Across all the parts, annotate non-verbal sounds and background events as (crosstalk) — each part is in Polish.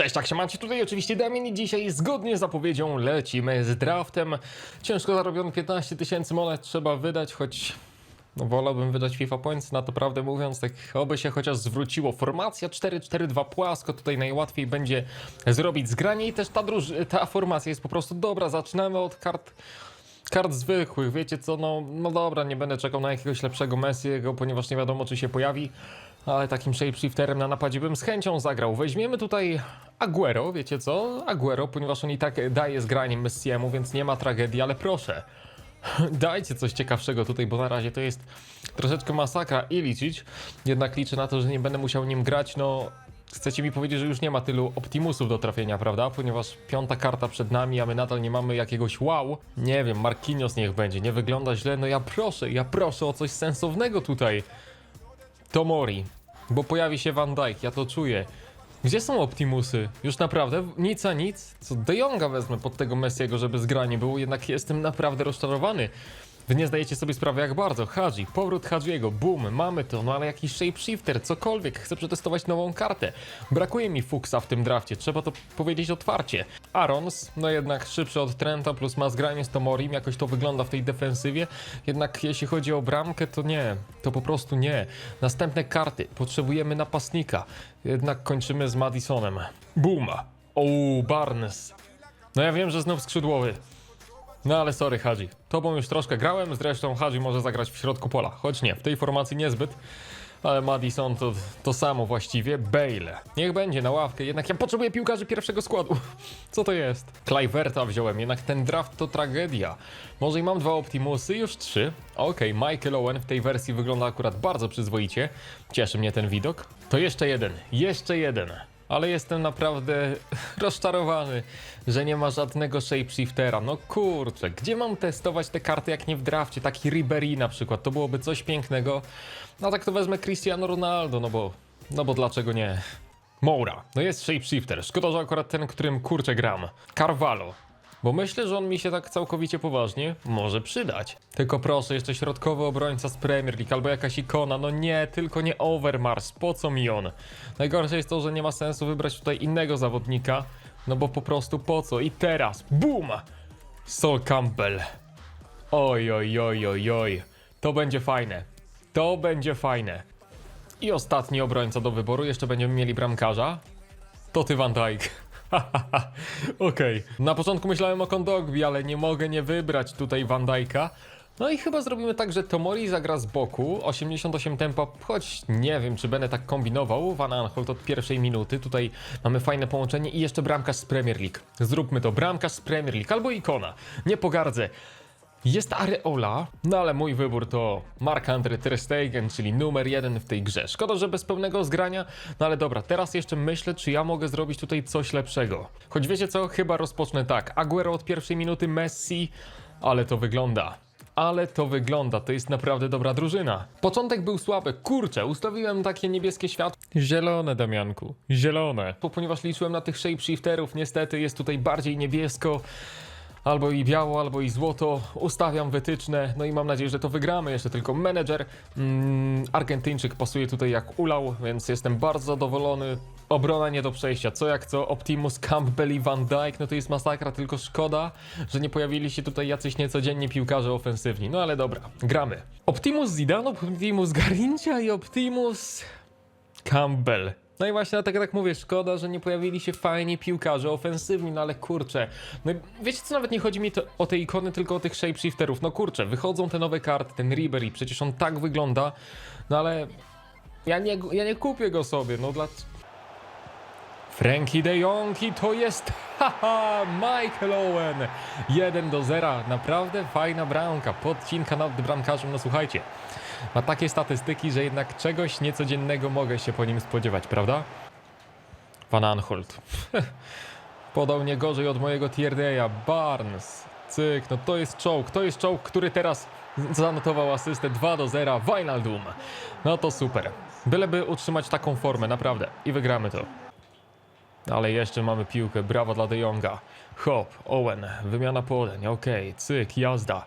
Cześć, jak się macie? Tutaj oczywiście Damian i dzisiaj zgodnie z zapowiedzią lecimy z draftem. Ciężko zarobione 15 tysięcy monet trzeba wydać, choć no, wolałbym wydać FIFA Points, na to prawdę mówiąc, tak oby się chociaż zwróciło. Formacja 4-4-2 płasko, tutaj najłatwiej będzie zrobić zgranie i też ta, ta formacja jest po prostu dobra. Zaczynamy od kart kart zwykłych, wiecie co, no, no dobra, nie będę czekał na jakiegoś lepszego Messiego, ponieważ nie wiadomo czy się pojawi, ale takim shapeshifterem na napadzie bym z chęcią zagrał. Weźmiemy tutaj Aguero, wiecie co, Aguero, ponieważ on i tak daje zgranie Messiemu, więc nie ma tragedii, ale proszę, (laughs) dajcie coś ciekawszego tutaj, bo na razie to jest troszeczkę masakra i liczyć, jednak liczę na to, że nie będę musiał nim grać, no Chcecie mi powiedzieć, że już nie ma tylu Optimusów do trafienia, prawda? Ponieważ piąta karta przed nami, a my nadal nie mamy jakiegoś wow. Nie wiem, Marquinhos niech będzie, nie wygląda źle. No ja proszę, ja proszę o coś sensownego tutaj. Tomori, bo pojawi się Van Dijk, ja to czuję. Gdzie są Optimusy? Już naprawdę? Nic a nic? Co De Jonga wezmę pod tego Messiego, żeby zgranie było, jednak jestem naprawdę rozczarowany. Wy nie zdajecie sobie sprawy jak bardzo. Hadzi, powrót Hadziego, boom, mamy to, no ale jakiś shapeshifter, cokolwiek, chcę przetestować nową kartę. Brakuje mi Fuchsa w tym drafcie, trzeba to powiedzieć otwarcie. Arons, no jednak szybszy od Trenta, plus ma zgranie z Tomorim, jakoś to wygląda w tej defensywie. Jednak jeśli chodzi o bramkę, to nie, to po prostu nie. Następne karty, potrzebujemy napastnika. Jednak kończymy z Madisonem. Boom! O, Barnes. No ja wiem, że znów skrzydłowy. No ale sorry Hadzi, tobą już troszkę grałem, zresztą Hadzi może zagrać w środku pola, choć nie, w tej formacji niezbyt. Ale Madison to to samo właściwie, Bale. Niech będzie na ławkę, jednak ja potrzebuję piłkarzy pierwszego składu. Co to jest? Cliverta wziąłem, jednak ten draft to tragedia. Może i mam dwa Optimusy, już trzy. Okej, Michael Owen w tej wersji wygląda akurat bardzo przyzwoicie. Cieszy mnie ten widok. To jeszcze jeden, jeszcze jeden. Ale jestem naprawdę (laughs) rozczarowany, że nie ma żadnego shapeshiftera. No kurczę, gdzie mam testować te karty jak nie w drafcie? Taki Ribery na przykład, to byłoby coś pięknego. No tak to wezmę Cristiano Ronaldo, no bo, no bo dlaczego nie? Moura, no jest shapeshifter. Szkoda, że akurat ten, którym kurczę gram. Carvalho. Bo myślę, że on mi się tak całkowicie poważnie może przydać. Tylko proszę, jeszcze środkowy obrońca z Premier League albo jakaś ikona. No nie, tylko nie Overmars. Po co mi on? Najgorsze jest to, że nie ma sensu wybrać tutaj innego zawodnika. No bo po prostu po co? I teraz, BUM! Sol Campbell. Oj, oj, oj, oj, oj. To będzie fajne. To będzie fajne. I ostatni obrońca do wyboru. Jeszcze będziemy mieli bramkarza. To ty Van Dijk. (laughs) Okej. Na początku myślałem o Kondogbi, ale nie mogę nie wybrać tutaj Van. No i chyba zrobimy tak, że Tomori zagra z boku, 88 tempa, choć nie wiem, czy będę tak kombinował. Van Aanholt od pierwszej minuty, tutaj mamy fajne połączenie i jeszcze bramkarz z Premier League. Zróbmy to, bramkarz z Premier League albo ikona, nie pogardzę. Jest Areola, no ale mój wybór to Marc-André Ter Stegen, czyli numer jeden w tej grze. Szkoda, że bez pełnego zgrania, no ale dobra, teraz jeszcze myślę, czy ja mogę zrobić tutaj coś lepszego. Choć wiecie co, chyba rozpocznę tak. Aguero od pierwszej minuty, Messi, ale to wygląda. Ale to wygląda, to jest naprawdę dobra drużyna. Początek był słaby, kurczę, ustawiłem takie niebieskie światło. Zielone, Damianku, zielone. Ponieważ liczyłem na tych shapeshifterów, niestety jest tutaj bardziej niebiesko. Albo i biało, albo i złoto. Ustawiam wytyczne, no i mam nadzieję, że to wygramy. Jeszcze tylko menedżer. Mm, Argentyńczyk pasuje tutaj jak ulał, więc jestem bardzo zadowolony. Obrona nie do przejścia. Co jak co, Optimus, Campbell i Van Dijk, no to jest masakra, tylko szkoda, że nie pojawili się tutaj jacyś niecodziennie piłkarze ofensywni. No ale dobra, gramy. Optimus Zidane, Optimus Garrincha i Optimus Campbell. No i właśnie dlatego tak mówię, szkoda, że nie pojawili się fajni piłkarze ofensywni, no ale kurczę. No wiecie co, nawet nie chodzi mi to, o te ikony, tylko o tych shapeshifterów. No kurczę, wychodzą te nowe karty, ten Ribery, przecież on tak wygląda, no ale ja nie, ja nie kupię go sobie, no dla... Frankie de Jong i to jest, (laughs) haha, Michael Owen. 1 do 0, naprawdę fajna bramka, podcinka nad bramkarzem, no słuchajcie. Ma takie statystyki, że jednak czegoś niecodziennego mogę się po nim spodziewać, prawda? Van Aanholt. (laughs) Podał nie gorzej od mojego Tierdaya. Barnes. Cyk, no to jest czołg. To jest czołg, który teraz zanotował asystę 2 do 0. Wijnaldum. No to super. Byleby utrzymać taką formę, naprawdę. I wygramy to. Ale jeszcze mamy piłkę. Brawo dla De Jonga. Hop, Owen. Wymiana podań. Okej, cyk, jazda.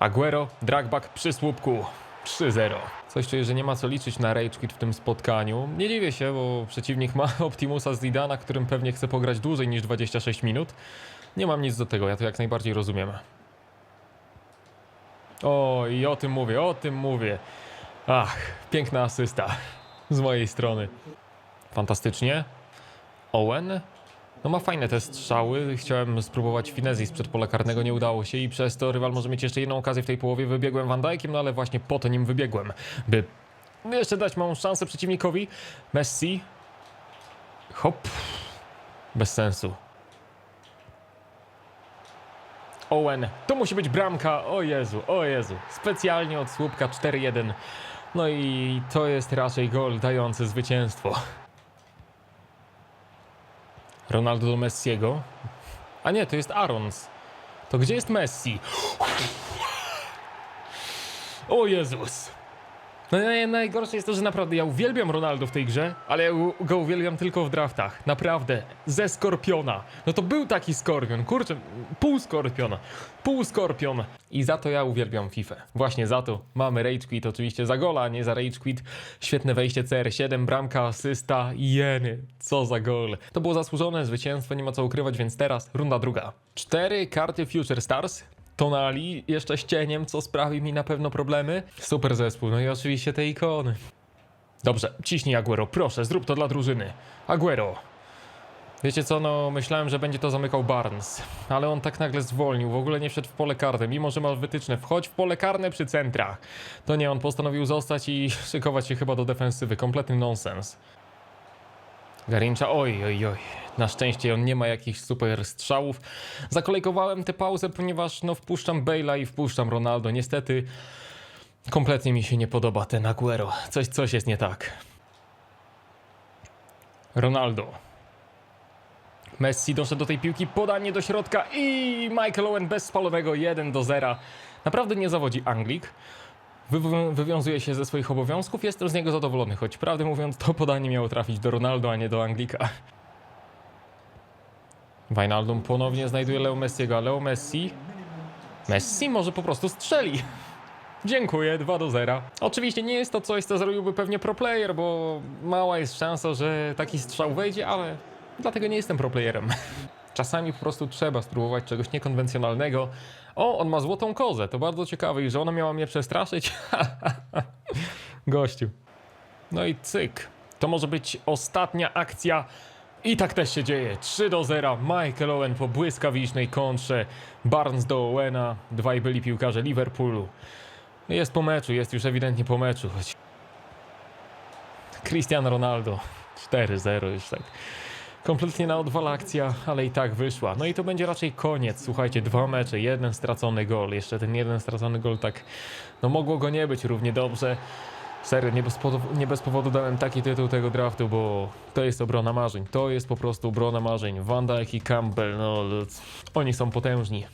Aguero, dragback przy słupku. 3-0. Coś czuję, że nie ma co liczyć na Rage Quit w tym spotkaniu. Nie dziwię się, bo przeciwnik ma (laughs) Optimusa Zidana, którym pewnie chce pograć dłużej niż 26 minut. Nie mam nic do tego, ja to jak najbardziej rozumiem. O, i o tym mówię, o tym mówię. Ach, piękna asysta (laughs) z mojej strony. Fantastycznie. Owen? No ma fajne te strzały. Chciałem spróbować finezji sprzed pola karnego, nie udało się i przez to rywal może mieć jeszcze jedną okazję w tej połowie. Wybiegłem Van Dijkiem, no ale właśnie po to nim wybiegłem, by jeszcze dać małą szansę przeciwnikowi. Messi. Hop. Bez sensu. Owen. To musi być bramka. O Jezu, o Jezu. Specjalnie od słupka 4-1. No i to jest raczej gol dający zwycięstwo. Ronaldo do Messiego. A nie, to jest Arons. To gdzie jest Messi? (gasps) O Jezus. No naj- najgorsze jest to, że naprawdę ja uwielbiam Ronaldo w tej grze, ale ja go uwielbiam tylko w draftach. Naprawdę. Ze Skorpiona. No to był taki Skorpion. Kurczę, pół Skorpiona. Pół Skorpion. I za to ja uwielbiam FIFA. Właśnie za to mamy Rage Quit. Oczywiście za gola, nie za Rage Quit. Świetne wejście CR7, bramka, asysta. Jeny. Co za gol. To było zasłużone zwycięstwo, nie ma co ukrywać, więc teraz runda druga. Cztery karty Future Stars. Tonali jeszcze z cieniem, co sprawi mi na pewno problemy. Super zespół, no i oczywiście te ikony. Dobrze, ciśnij Aguero, proszę, zrób to dla drużyny. Aguero. Wiecie co, no myślałem, że będzie to zamykał Barnes, ale on tak nagle zwolnił, w ogóle nie wszedł w pole karne, mimo że ma wytyczne, wchodź w pole karne przy centrach. To nie, on postanowił zostać i szykować się chyba do defensywy, kompletny nonsens. Garincha, oj, oj, oj. Na szczęście on nie ma jakichś super strzałów. Zakolejkowałem tę pauzę, ponieważ no wpuszczam Bale'a i wpuszczam Ronaldo. Niestety kompletnie mi się nie podoba ten Aguero. Coś, coś jest nie tak. Ronaldo. Messi doszedł do tej piłki, podanie do środka i Michael Owen bez spalonego 1 do 0. Naprawdę nie zawodzi Anglik. Wy- wywiązuje się ze swoich obowiązków, jestem z niego zadowolony, choć prawdę mówiąc to podanie miało trafić do Ronaldo, a nie do Anglika. Wijnaldum ponownie znajduje Leo Messiego, a Leo Messi... Messi może po prostu strzeli. Dziękuję, 2 do 0. Oczywiście nie jest to coś, co zrobiłby pewnie pro player, bo mała jest szansa, że taki strzał wejdzie, ale dlatego nie jestem pro playerem. Czasami po prostu trzeba spróbować czegoś niekonwencjonalnego. O, on ma złotą kozę, to bardzo ciekawe i że ona miała mnie przestraszyć. (laughs) Gościu. No i cyk. To może być ostatnia akcja. I tak też się dzieje. 3 do 0. Michael Owen po błyskawicznej kontrze. Barnes do Owena. Dwaj byli piłkarze Liverpoolu. Jest po meczu, jest już ewidentnie po meczu. Choć... Cristiano Ronaldo. 4-0 już tak. Kompletnie na odwal akcja, ale i tak wyszła. No i to będzie raczej koniec. Słuchajcie, dwa mecze, jeden stracony gol. Jeszcze ten jeden stracony gol tak, no mogło go nie być równie dobrze. Serio, nie bez, powodu, nie bez powodu dałem taki tytuł tego draftu, bo to jest obrona marzeń. To jest po prostu obrona marzeń. Van Dijk i Campbell, no oni są potężni.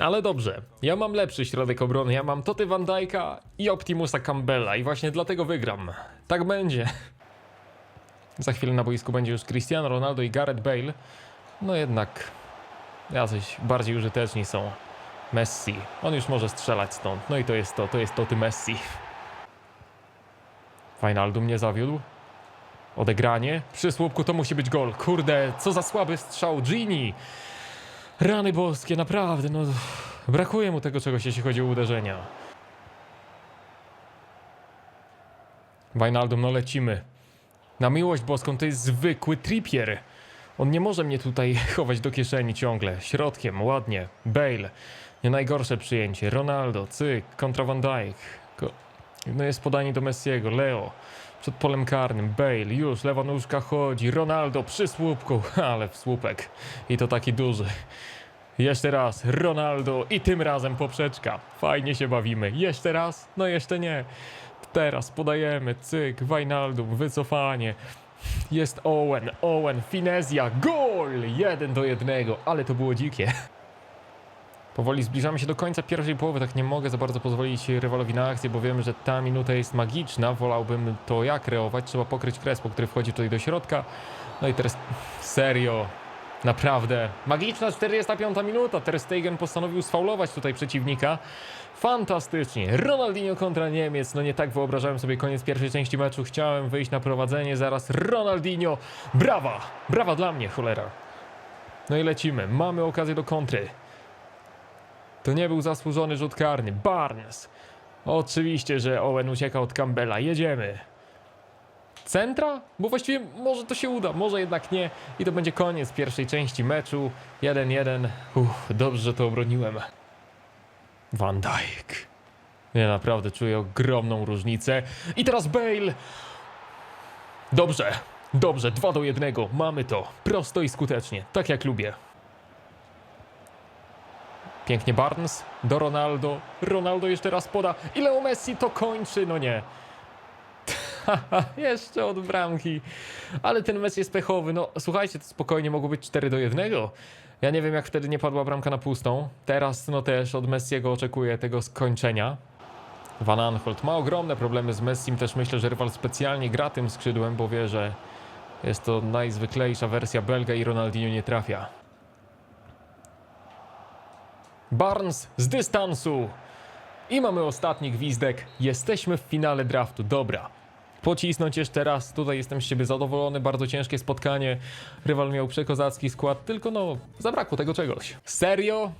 Ale dobrze, ja mam lepszy środek obrony. Ja mam Toty Van Dijk'a i Optimusa Campbella i właśnie dlatego wygram. Tak będzie. Za chwilę na boisku będzie już Cristiano Ronaldo i Gareth Bale. No jednak jacyś bardziej użyteczni są. Messi. On już może strzelać stąd. No i to jest to, to jest to ty Messi. Wijnaldum nie zawiódł. Odegranie. Przy słupku to musi być gol. Kurde, co za słaby strzał. Gini. Rany boskie, naprawdę, no. Brakuje mu tego czegoś, jeśli chodzi o uderzenia. Wijnaldum, no lecimy. Na miłość boską to jest zwykły tripier. On nie może mnie tutaj (laughs) chować do kieszeni ciągle. Środkiem, ładnie. Bale. Nie najgorsze przyjęcie. Ronaldo, cyk, kontra Van Dijk. Ko- No jest podanie do Messiego. Leo. Przed polem karnym. Bale. Już. Lewa nóżka chodzi. Ronaldo przy słupku. (laughs) Ale w słupek. I to taki duży. Jeszcze raz. Ronaldo. I tym razem poprzeczka. Fajnie się bawimy. Jeszcze raz. No jeszcze nie. Teraz podajemy. Cyk. Wijnaldum. Wycofanie. Jest Owen, Owen, finezja, gol! Jeden do jednego, ale to było dzikie. Powoli zbliżamy się do końca pierwszej połowy, tak nie mogę za bardzo pozwolić rywalowi na akcję, bo wiem, że ta minuta jest magiczna, wolałbym to ja kreować, trzeba pokryć Crespo, który wchodzi tutaj do środka. No i teraz serio, Naprawdę. Magiczna 45 minuta. Ter Stegen postanowił sfaulować tutaj przeciwnika. Fantastycznie. Ronaldinho kontra Niemiec. No nie tak wyobrażałem sobie koniec pierwszej części meczu. Chciałem wyjść na prowadzenie. Zaraz Ronaldinho. Brawa! Brawa dla mnie, cholera. No i lecimy. Mamy okazję do kontry. To nie był zasłużony rzut karny. Barnes. Oczywiście, że Owen ucieka od Campbella. Jedziemy. Centra? Bo właściwie może to się uda, może jednak nie. I to będzie koniec pierwszej części meczu. 1-1. Uff, dobrze, że to obroniłem. Van Dijk. Ja naprawdę czuję ogromną różnicę. I teraz Bale. Dobrze, dobrze, 2 do 1. Mamy to. Prosto i skutecznie, tak jak lubię. Pięknie Barnes do Ronaldo. Ronaldo jeszcze raz poda. I Leo Messi to kończy. No nie. (laughs) Jeszcze od bramki. Ale ten mecz jest pechowy. No słuchajcie, to spokojnie mogło być 4 do 1. Ja nie wiem, jak wtedy nie padła bramka na pustą. Teraz no też od Messiego oczekuję tego skończenia. Van Aanholt ma ogromne problemy z Messim. Też myślę, że rywal specjalnie gra tym skrzydłem, bo wie, że jest to najzwyklejsza wersja Belga i Ronaldinho nie trafia. Barnes z dystansu. I mamy ostatni gwizdek. Jesteśmy w finale draftu. Dobra. Pocisnąć jeszcze raz. Tutaj jestem z siebie zadowolony. Bardzo ciężkie spotkanie. Rywal miał przekozacki skład, tylko no, zabrakło tego czegoś. Serio?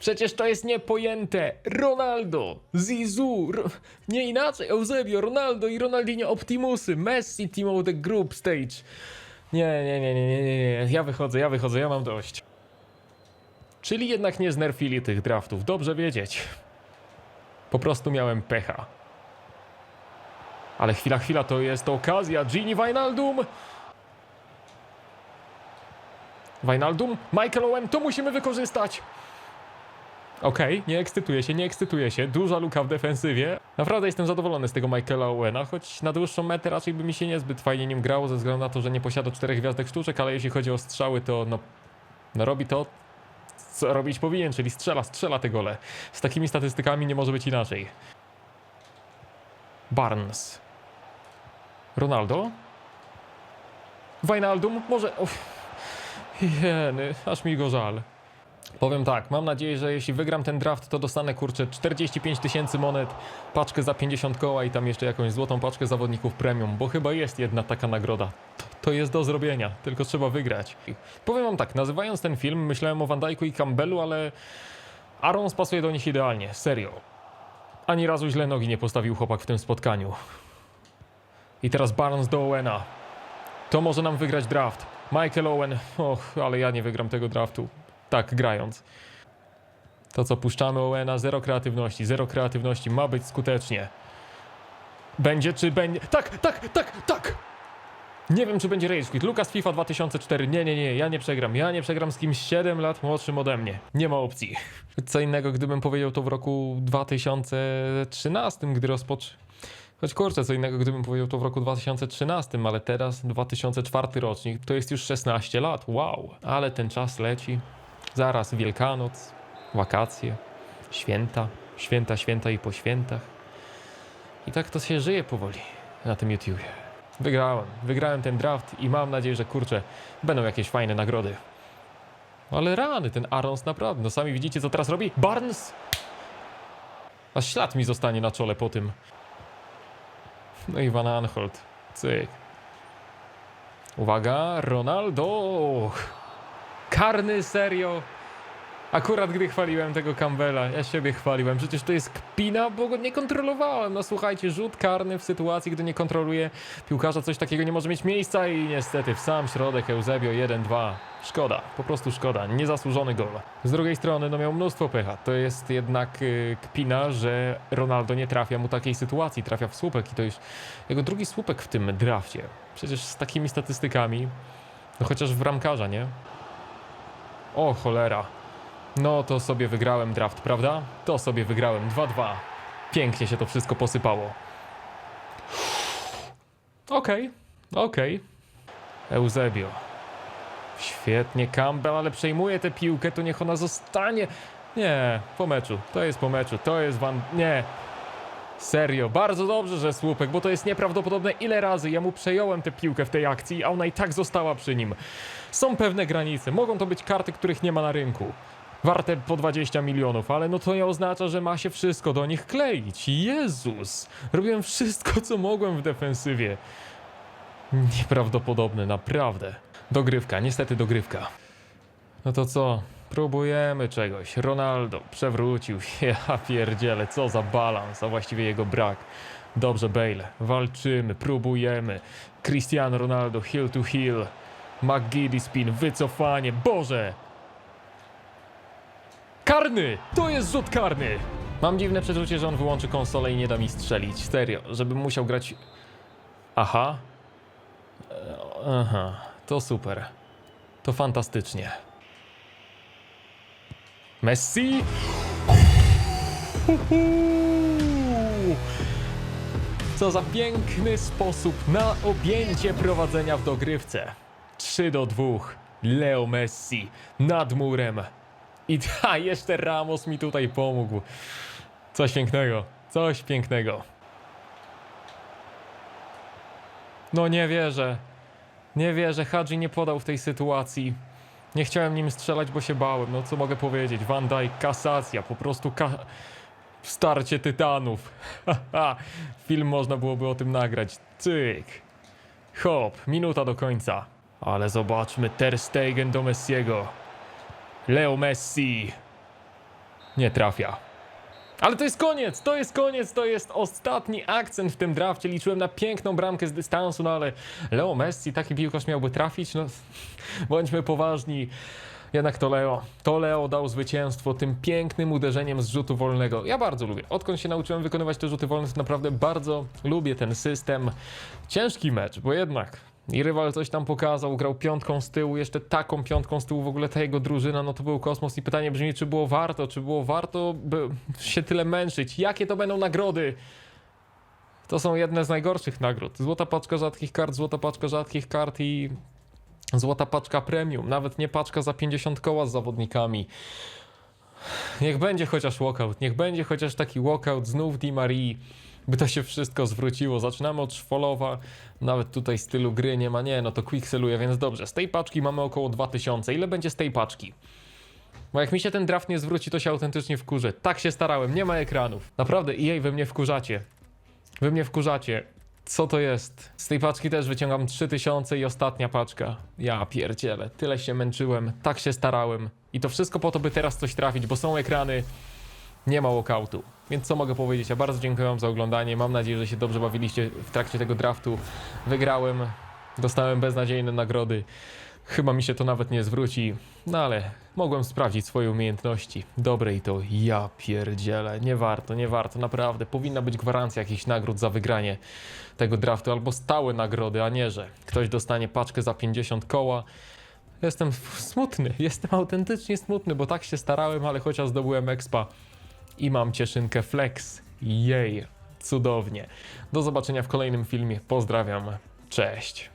Przecież to jest niepojęte. Ronaldo, Zizou, nie inaczej, Eusebio, Ronaldo i Ronaldinho Optimusy, Messi Team of the Group Stage. Nie, nie, nie, nie, nie, nie. Ja wychodzę, ja wychodzę, ja mam dość. Czyli jednak nie znerfili tych draftów. Dobrze wiedzieć. Po prostu miałem pecha. Ale chwila, chwila, to jest okazja. Gini Wijnaldum. Wijnaldum, Michael Owen, to musimy wykorzystać. Okej, nie ekscytuję się, nie ekscytuję się. Duża luka w defensywie. Naprawdę jestem zadowolony z tego Michaela Owena, choć na dłuższą metę raczej by mi się niezbyt fajnie nim grało, ze względu na to, że nie posiada czterech gwiazdek sztuczek, ale jeśli chodzi o strzały, to no, no robi to, co robić powinien, czyli strzela, strzela te gole. Z takimi statystykami nie może być inaczej. Barnes. Ronaldo. Wijnaldum. Może... Uff. Jeny, aż mi go żal. Powiem tak, mam nadzieję, że jeśli wygram ten draft, to dostanę kurczę 45 tysięcy monet, paczkę za 50 koła i tam jeszcze jakąś złotą paczkę zawodników premium, bo chyba jest jedna taka nagroda. To, to jest do zrobienia, tylko trzeba wygrać. Powiem wam tak, nazywając ten film, myślałem o Van Dijku i Campbellu, ale Aaron pasuje do nich idealnie, serio. Ani razu źle nogi nie postawił chłopak w tym spotkaniu. I teraz Barnes do Owena. To może nam wygrać draft. Michael Owen, och, ale ja nie wygram tego draftu. Tak, grając. To co, puszczamy Owena, zero kreatywności, zero kreatywności, ma być skutecznie. Będzie czy będzie... Tak, tak, tak, tak! Nie wiem, czy będzie Rage Quit. Lucas FIFA 2004. Nie, nie, nie, ja nie przegram. Ja nie przegram z kimś 7 lat młodszym ode mnie. Nie ma opcji. Co innego, gdybym powiedział to w roku 2013, gdy rozpoczę... Choć kurczę, co innego, gdybym powiedział to w roku 2013, ale teraz 2004 rocznik, to jest już 16 lat. Wow, ale ten czas leci. Zaraz Wielkanoc, wakacje, święta, święta, święta i po świętach. I tak to się żyje powoli na tym YouTubie. Wygrałem, wygrałem ten draft i mam nadzieję, że kurczę, będą jakieś fajne nagrody. Ale rany, ten Arons naprawdę, no sami widzicie co teraz robi? Barnes! Aż ślad mi zostanie na czole po tym. No i Van Aanholt. Cyk. Uwaga, Ronaldo! Karny, serio? Akurat gdy chwaliłem tego Campbella, ja siebie chwaliłem. Przecież to jest kpina, bo go nie kontrolowałem. No słuchajcie, rzut karny w sytuacji, gdy nie kontroluje piłkarza, coś takiego nie może mieć miejsca i niestety w sam środek Eusebio 1-2. Szkoda, po prostu szkoda. Niezasłużony gol. Z drugiej strony, no miał mnóstwo pecha. To jest jednak yy, kpina, że Ronaldo nie trafia mu takiej sytuacji. Trafia w słupek i to już jego drugi słupek w tym drafcie. Przecież z takimi statystykami, no chociaż w bramkarza, nie? O cholera. No to sobie wygrałem draft, prawda? To sobie wygrałem 2-2. Pięknie się to wszystko posypało. Okej, okej. Eusebio. Świetnie, Campbell, ale przejmuje tę piłkę, to niech ona zostanie. Nie, po meczu. To jest po meczu. To jest Van... Nie. Serio, bardzo dobrze, że słupek, bo to jest nieprawdopodobne ile razy ja mu przejąłem tę piłkę w tej akcji, a ona i tak została przy nim. Są pewne granice, mogą to być karty, których nie ma na rynku. Warte po 20 milionów, ale no to nie oznacza, że ma się wszystko do nich kleić. Jezus! Robiłem wszystko, co mogłem w defensywie. Nieprawdopodobne, naprawdę. Dogrywka, niestety dogrywka. No to co? Próbujemy czegoś. Ronaldo przewrócił się. (laughs) Ja pierdzielę, co za balans, a właściwie jego brak. Dobrze, Bale. Walczymy, próbujemy. Cristiano Ronaldo, heel to heel. McGiddy spin, wycofanie. Boże! Karny! To jest rzut karny! Mam dziwne przeczucie, że on wyłączy konsolę i nie da mi strzelić. Serio, żebym musiał grać... Aha. E, Aha, to super. To fantastycznie. Messi! Co za piękny sposób na objęcie prowadzenia w dogrywce. 3 do 2. Leo Messi nad murem. I (laughs) ta, jeszcze Ramos mi tutaj pomógł. Coś pięknego, coś pięknego. No nie wierzę. Nie wierzę, Hadji nie podał w tej sytuacji. Nie chciałem nim strzelać, bo się bałem. No co mogę powiedzieć? Van Dijk, kasacja, po prostu ka... starcie tytanów. (laughs) Film można byłoby o tym nagrać. Cyk. Hop, minuta do końca. Ale zobaczmy Ter Stegen do Messiego. Leo Messi. Nie trafia. Ale to jest koniec, to jest koniec, to jest ostatni akcent w tym drafcie. Liczyłem na piękną bramkę z dystansu, no ale Leo Messi, taki piłkarz miałby trafić, no (laughs) bądźmy poważni. Jednak to Leo, to Leo dał zwycięstwo tym pięknym uderzeniem z rzutu wolnego. Ja bardzo lubię. Odkąd się nauczyłem wykonywać te rzuty wolne, to naprawdę bardzo lubię ten system. Ciężki mecz, bo jednak i rywal coś tam pokazał, grał piątką z tyłu, jeszcze taką piątką z tyłu w ogóle ta jego drużyna, no to był kosmos i pytanie brzmi, czy było warto, czy było warto by się tyle męczyć? Jakie to będą nagrody? To są jedne z najgorszych nagród. Złota paczka rzadkich kart, złota paczka rzadkich kart i złota paczka premium. Nawet nie paczka za 50 koła z zawodnikami. Niech będzie chociaż walkout, niech będzie chociaż taki walkout znów Di Marii, by to się wszystko zwróciło. Zaczynamy od Szwolowa, nawet tutaj stylu gry nie ma, nie, no to quickseluje, więc dobrze. Z tej paczki mamy około 2000. Ile będzie z tej paczki? Bo jak mi się ten draft nie zwróci, to się autentycznie wkurzę. Tak się starałem, nie ma ekranów. Naprawdę, EA, wy mnie wkurzacie. Wy mnie wkurzacie. Co to jest? Z tej paczki też wyciągam 3000 i ostatnia paczka. Ja pierdzielę, tyle się męczyłem, tak się starałem. I to wszystko po to, by teraz coś trafić, bo są ekrany, nie ma walkoutu. Więc co mogę powiedzieć? Ja bardzo dziękuję wam za oglądanie. Mam nadzieję, że się dobrze bawiliście w trakcie tego draftu. Wygrałem, dostałem beznadziejne nagrody. Chyba mi się to nawet nie zwróci, no ale mogłem sprawdzić swoje umiejętności. Dobre i to ja pierdzielę. Nie warto, nie warto, naprawdę. Powinna być gwarancja jakichś nagród za wygranie tego draftu, albo stałe nagrody, a nie, że ktoś dostanie paczkę za 50 koła. Jestem smutny, (laughs) jestem autentycznie smutny, bo tak się starałem, ale chociaż zdobyłem expa i mam cieszynkę flex. Jej, cudownie. Do zobaczenia w kolejnym filmie. Pozdrawiam. Cześć.